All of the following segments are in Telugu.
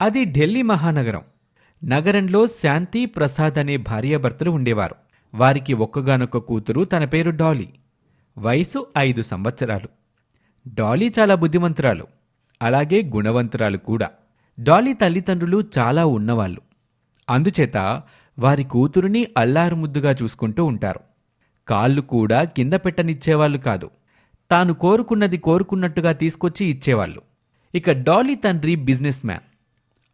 అది ఢిల్లీ మహానగరం. నగరంలో శాంతి ప్రసాద్ అనే భార్యాభర్తలు ఉండేవారు. వారికి ఒక్కగానొక్క కూతురు తన పేరు డాలీ. వయసు ఐదు సంవత్సరాలు. డాలీ చాలా బుద్ధిమంతురాలు. అలాగే గుణవంతురాలు కూడా. డాలీ తల్లిదండ్రులు చాలా ఉన్నవాళ్ళు. అందుచేత వారి కూతురుని అల్లారుముద్దుగా చూసుకుంటూ ఉంటారు. కాళ్ళు కూడా కింద పెట్టనిచ్చేవాళ్ళు కాదు. తాను కోరుకున్నది కోరుకున్నట్టుగా తీసుకొచ్చి ఇచ్చేవాళ్ళు. ఇక డాలీ తండ్రి బిజినెస్ మ్యాన్.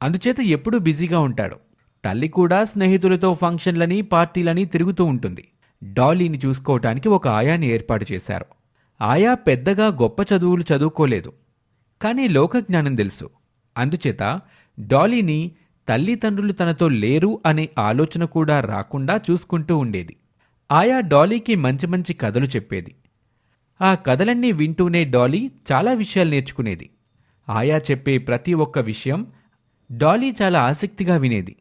అందుచేత ఎప్పుడూ బిజీగా ఉంటాడు. తల్లి కూడా స్నేహితులతో ఫంక్షన్లని పార్టీలని తిరుగుతూ ఉంటుంది. డాలీని చూసుకోవటానికి ఒక ఆయాని ఏర్పాటు చేశారు. ఆయా పెద్దగా గొప్ప చదువులు చదువుకోలేదు. కానీ లోకజ్ఞానం తెలుసు. అందుచేత డాలీని తల్లిదండ్రులు తనతో లేరు అనే ఆలోచన కూడా రాకుండా చూసుకుంటూ ఉండేది. ఆయా డాలీకి మంచి మంచి కథలు చెప్పేది. ఆ కథలన్నీ వింటూనే డాలీ చాలా విషయాలు నేర్చుకునేది. ఆయా చెప్పే ప్రతి ఒక్క విషయం డాలీ చాలా ఆసక్తిగా వినేది.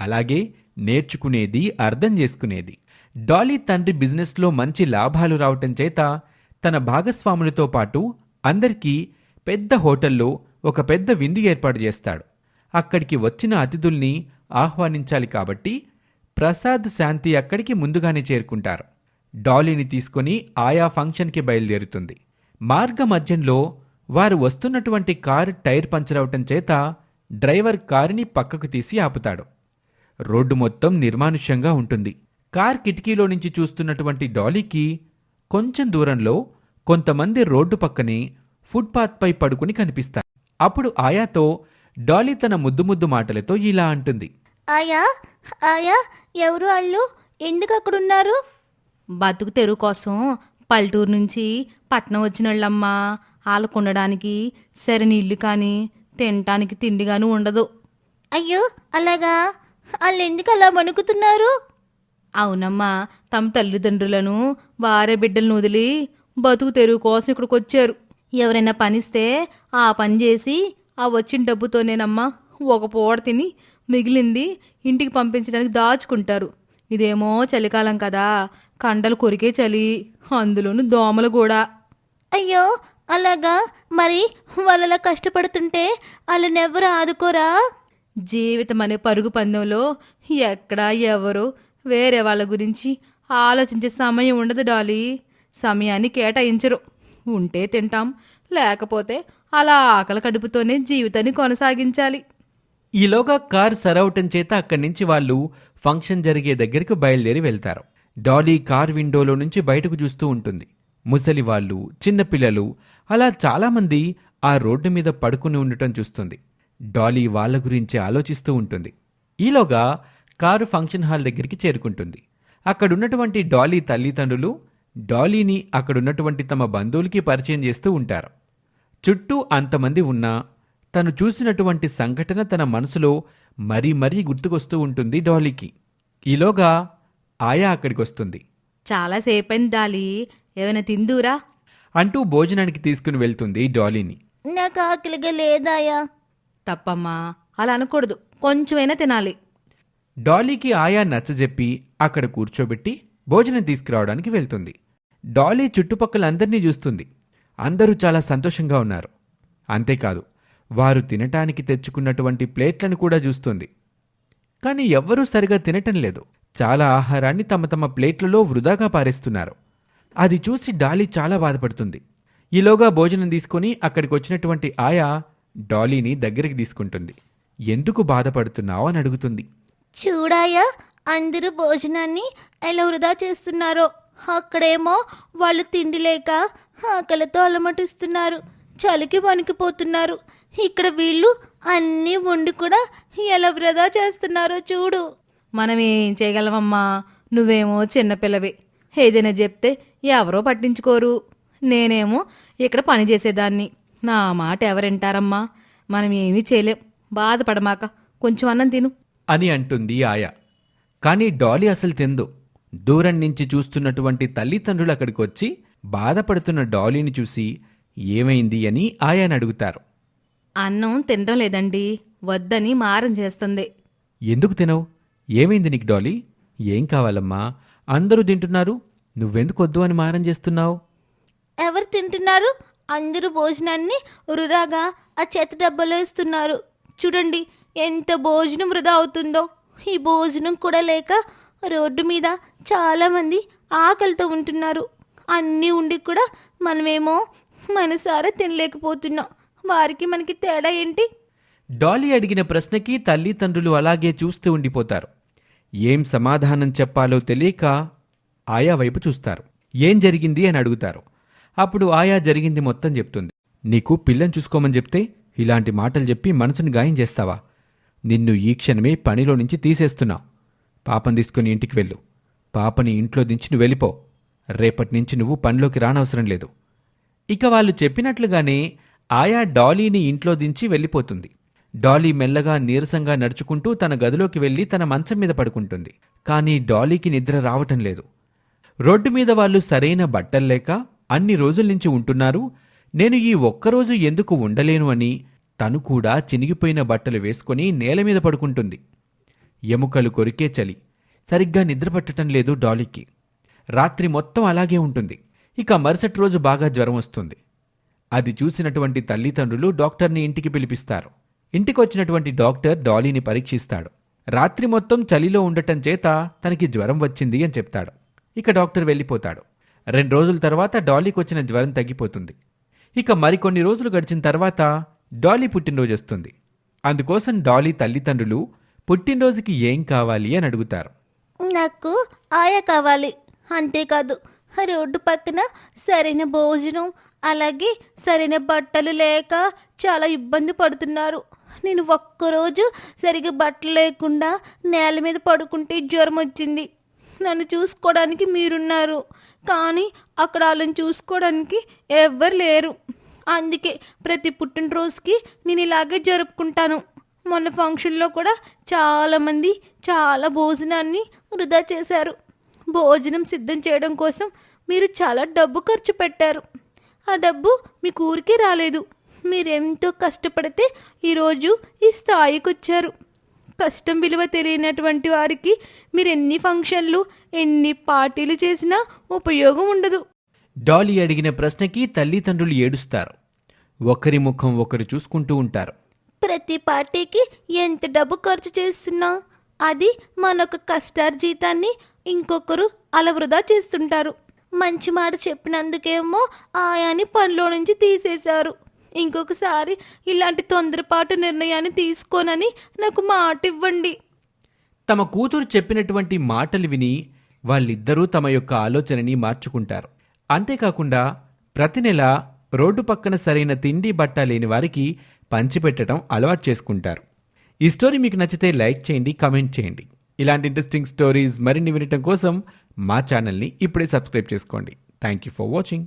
అలాగే నేర్చుకునేది అర్థం చేసుకునేది. డాలీ తండ్రి బిజినెస్లో మంచి లాభాలు రావటం చేత తన భాగస్వాములతో పాటు అందరికీ పెద్ద హోటల్లో ఒక పెద్ద విందు ఏర్పాటు చేస్తాడు. అక్కడికి వచ్చిన అతిథుల్ని ఆహ్వానించాలి కాబట్టి ప్రసాద్ శాంతి అక్కడికి ముందుగానే చేరుకుంటారు. డాలీని తీసుకొని ఆయా ఫంక్షన్కి బయలుదేరుతుంది. మార్గ మధ్యంలో వారు వస్తున్నటువంటి కారు టైర్ పంచర్ అవటం చేత డ్రైవర్ కారుని పక్కకు తీసి ఆపుతాడు. రోడ్డు మొత్తం నిర్మానుష్యంగా ఉంటుంది. కార్ కిటికీలో నుంచి చూస్తున్నటువంటి డాలీకి కొంచెం దూరంలో కొంతమంది రోడ్డు పక్కనే ఫుట్పాత్పై పడుకుని కనిపిస్తారు. అప్పుడు ఆయాతో డాలీ తన ముద్దు ముద్దు మాటలతో ఇలా అంటుంది. ఆయా ఆయా ఎవరు వాళ్ళు ఎందుకు అక్కడున్నారు? బతుకు తెరువు కోసం పల్లెటూరు నుంచి పట్నం వచ్చిన వాళ్ళమ్మా వాళ్ళకు ఉండడానికి సరైన ఇల్లు కానీ తినటానికి తిండి కానీ ఉండదు. అయ్యో అలాగా? వాళ్ళు ఎందుకు అలా వణుకుతున్నారు? అవునమ్మా తమ తల్లిదండ్రులను భార్య బిడ్డలను వదిలి బతుకు తెరువు కోసం ఇక్కడికి వచ్చారు ఎవరైనా పనిస్తే ఆ పని చేసి ఆ వచ్చిన డబ్బుతోనేనమ్మా ఒక పూట తిని మిగిలింది ఇంటికి పంపించడానికి దాచుకుంటారు. ఇదేమో చలికాలం కదా కండలు కొరికే చలి అందులోను దోమలు కూడా. అయ్యో అలాగా? మరి వాళ్ళలా కష్టపడుతుంటే వాళ్ళనెవ్వరు ఆదుకోరా? జీవితం అనే పరుగు పందెంలో ఎక్కడా ఎవరు వేరే వాళ్ళ గురించి ఆలోచించే సమయం ఉండదు డాలీ. సమయాన్ని కేటాయించరు. ఉంటే తింటాం లేకపోతే అలా ఆకలి కడుపుతోనే జీవితాన్ని కొనసాగించాలి. ఈలోగా కార్ సరవటం చేత అక్కడి నుంచి వాళ్ళు ఫంక్షన్ జరిగే దగ్గరికి బయలుదేరి వెళ్తారు. డాలీ కార్ విండోలో నుంచి బయటకు చూస్తూ ఉంటుంది. ముసలి వాళ్ళు చిన్నపిల్లలు అలా చాలామంది ఆ రోడ్డు మీద పడుకుని ఉండటం చూస్తుంది. డాలీ వాళ్ళ గురించి ఆలోచిస్తూ ఉంటుంది. ఈలోగా కారు ఫంక్షన్ హాల్ దగ్గరికి చేరుకుంటుంది. అక్కడున్నటువంటి డాలీ తల్లిదండ్రులు డాలీని అక్కడున్నటువంటి తమ బంధువులకి పరిచయం చేస్తూ ఉంటారు. చుట్టూ అంతమంది ఉన్నా తను చూసినటువంటి సంఘటన తన మనసులో మరీ మరీ గుర్తుకొస్తూ ఉంటుంది డాలీకి. ఈలోగా ఆయా అక్కడికి వస్తుంది చాలాసేపైంది డాలీ. ఏమైనా తిందూరా? అంటూ భోజనానికి తీసుకుని వెళ్తుంది డాలీని. నాకు ఆకలిగా లేదాయా తప్పమ్మా అలా అనకూడదు. కొంచెమైనా తినాలి. డాలీకి ఆయా నచ్చజెప్పి అక్కడ కూర్చోబెట్టి భోజనం తీసుకురావడానికి వెళ్తుంది. డాలీ చుట్టుపక్కల అందరినీ చూస్తుంది. అందరూ చాలా సంతోషంగా ఉన్నారు. అంతేకాదు వారు తినటానికి తెచ్చుకున్నటువంటి ప్లేట్లను కూడా చూస్తుంది. కానీ ఎవ్వరూ సరిగా తినటం లేదు. చాలా ఆహారాన్ని తమ తమ ప్లేట్లలో వృధాగా పారేస్తున్నారు. అది చూసి డాలీ చాలా బాధపడుతుంది. ఈలోగా భోజనం తీసుకొని అక్కడికి వచ్చినటువంటి ఆయా డాలీని దగ్గరికి తీసుకుంటుంది. ఎందుకు బాధపడుతున్నావు? అని అడుగుతుంది. చూడాయా అందరూ భోజనాన్ని ఎలా వృధా చేస్తున్నారో. అక్కడేమో వాళ్ళు తిండి లేక ఆకలితో అలమటిస్తున్నారు. చలికి వణికిపోతున్నారు. ఇక్కడ వీళ్ళు అన్నీ వండి కూడా ఎలా వృధా చేస్తున్నారో చూడు. మనం ఏం చేయగలమమ్మా? నువ్వేమో చిన్నపిల్లవి ఏదైనా చెప్తే ఎవరో పట్టించుకోరు. నేనేమో ఇక్కడ పని చేసేదాన్ని. నా మాట ఎవరింటారమ్మా? మనం ఏమీ చేయలేం. బాధపడమాక కొంచెం అన్నం తిను. అని అంటుంది ఆయా. కానీ డాలీ అసలు తిందు. దూరం నుంచి చూస్తున్నటువంటి తల్లిదండ్రులు అక్కడికి వచ్చి బాధపడుతున్న డాలీని చూసి ఏమైంది అని ఆయాని అడుగుతారు. అన్నం తినడం లేదండి. వద్దని మారం చేస్తుంది. ఎందుకు తినవు? ఏమైంది నీకు డాలీ? ఏం కావాలమ్మా? అందరూ తింటున్నారు. నువ్వెందుకు వద్దు అని మారం చేస్తున్నావు? ఎవరు తింటున్నారు? అందరూ భోజనాన్ని వృధాగా ఆ చెత్త డబ్బాలో ఇస్తున్నారు. చూడండి ఎంత భోజనం వృధా అవుతుందో. ఈ భోజనం కూడా లేక రోడ్డు మీద చాలా మంది ఆకలితో ఉంటున్నారు. అన్నీ ఉండి కూడా మనమేమో మనసారా తినలేకపోతున్నాం. వారికి మనకి తేడా ఏంటి? డాలీ అడిగిన ప్రశ్నకి తల్లిదండ్రులు అలాగే చూస్తూ ఉండిపోతారు. ఏం సమాధానం చెప్పాలో తెలియక ఆయా వైపు చూస్తారు. ఏం జరిగింది అని అడుగుతారు. అప్పుడు ఆయా జరిగింది మొత్తం చెప్తుంది. నీకు పిల్లని చూసుకోమని చెప్తే ఇలాంటి మాటలు చెప్పి మనసుని గాయం చేస్తావా? నిన్ను ఈ క్షణమే పనిలో నుంచి తీసేస్తున్నా. పాపం తీసుకుని ఇంటికి వెళ్ళు. పాపని ఇంట్లో దించి నువ్వు వెళ్ళిపో. రేపటి నుంచి నువ్వు పనిలోకి రానవసరం లేదు. ఇక వాళ్ళు చెప్పినట్లుగానే ఆయా డాలీని ఇంట్లో దించి వెళ్ళిపోతుంది. డాలీ మెల్లగా నీరసంగా నడుచుకుంటూ తన గదిలోకి వెళ్ళి తన మంచం మీద పడుకుంటుంది. కానీ డాలీకి నిద్ర రావటం లేదు. రోడ్డు మీద వాళ్ళు సరైన బట్టలు లేక అన్ని రోజుల నుంచి ఉంటున్నారు. నేను ఈ ఒక్కరోజు ఎందుకు ఉండలేను అని తను కూడా చినిగిపోయిన బట్టలు వేసుకొని నేల మీద పడుకుంటుంది. ఎముకలు కొరికే చలి. సరిగ్గా నిద్రపట్టడం లేదు డాలీకి. రాత్రి మొత్తం అలాగే ఉంటుంది. ఇక మరుసటి రోజు బాగా జ్వరం వస్తుంది. అది చూసినటువంటి తల్లిదండ్రులు డాక్టర్ని ఇంటికి పిలిపిస్తారు. ఇంటికొచ్చినటువంటి డాక్టర్ డాలీని పరీక్షిస్తాడు. రాత్రి మొత్తం చలిలో ఉండటం చేత తనకి జ్వరం వచ్చింది అని చెప్తాడు. ఇక డాక్టర్ వెళ్ళిపోతాడు. రెండు రోజుల తర్వాత డాలీకి వచ్చిన జ్వరం తగ్గిపోతుంది. ఇక మరికొన్ని రోజులు గడిచిన తర్వాత డాలీ పుట్టినరోజు వస్తుంది. అందుకోసం డాలీ తల్లిదండ్రులు పుట్టినరోజుకి ఏం కావాలి అని అడుగుతారు. నాకు ఆయా కావాలి. అంతేకాదు రోడ్డు పక్కన సరైన భోజనం అలాగే సరైన బట్టలు లేక చాలా ఇబ్బంది పడుతున్నారు. నేను ఒక్కరోజు సరిగా బట్టలు లేకుండా నేల మీద పడుకుంటే జ్వరం వచ్చింది. నన్ను చూసుకోవడానికి మీరున్నారు. కానీ అక్కడ వాళ్ళని చూసుకోవడానికి ఎవ్వరు లేరు. అందుకే ప్రతి పుట్టినరోజుకి నేను ఇలాగే జరుపుకుంటాను. మొన్న ఫంక్షన్లో కూడా చాలామంది చాలా భోజనాన్ని వృధా చేశారు. భోజనం సిద్ధం చేయడం కోసం మీరు చాలా డబ్బు ఖర్చు పెట్టారు. ఆ డబ్బు మీకు ఊరికే రాలేదు. మీరెంతో కష్టపడితే ఈరోజు ఈ స్థాయికి వచ్చారు కష్టం విలువ తెలియనటువంటి వారికి మీరు ఎన్ని ఫంక్షన్లు ఎన్ని పార్టీలు చేసినా ఉపయోగం ఉండదు. డాలీ అడిగిన ప్రశ్నకి తల్లిదండ్రులు ఏడుస్తారు. ఒకరి ముఖం ఒకరు చూసుకుంటూ ఉంటారు. ప్రతి పార్టీకి ఎంత డబ్బు ఖర్చు చేస్తున్నా అది మనొక కష్టార్జీతాన్ని ఇంకొకరు అలా వృధా చేస్తుంటారు. మంచి మాట చెప్పినందుకేమో ఆయాని పనిలో నుంచి తీసేశారు. ఇంకొకసారి ఇలాంటి తొందరపాటు నిర్ణయాన్ని తీసుకోనని నాకు మాట ఇవ్వండి తమ కూతురు చెప్పినటువంటి మాటలు విని వాళ్ళిద్దరూ తమ యొక్క ఆలోచనని మార్చుకుంటారు. అంతేకాకుండా ప్రతి నెల రోడ్డు పక్కన సరైన తిండి బట్ట లేని వారికి పంచిపెట్టడం అలవాటు చేసుకుంటారు. ఈ స్టోరీ మీకు నచ్చితే లైక్ చేయండి కమెంట్ చేయండి. ఇలాంటి ఇంట్రెస్టింగ్ స్టోరీస్ మరిన్ని వినటం కోసం మా ఛానల్ని ఇప్పుడే సబ్స్క్రైబ్ చేసుకోండి. Thank you for watching.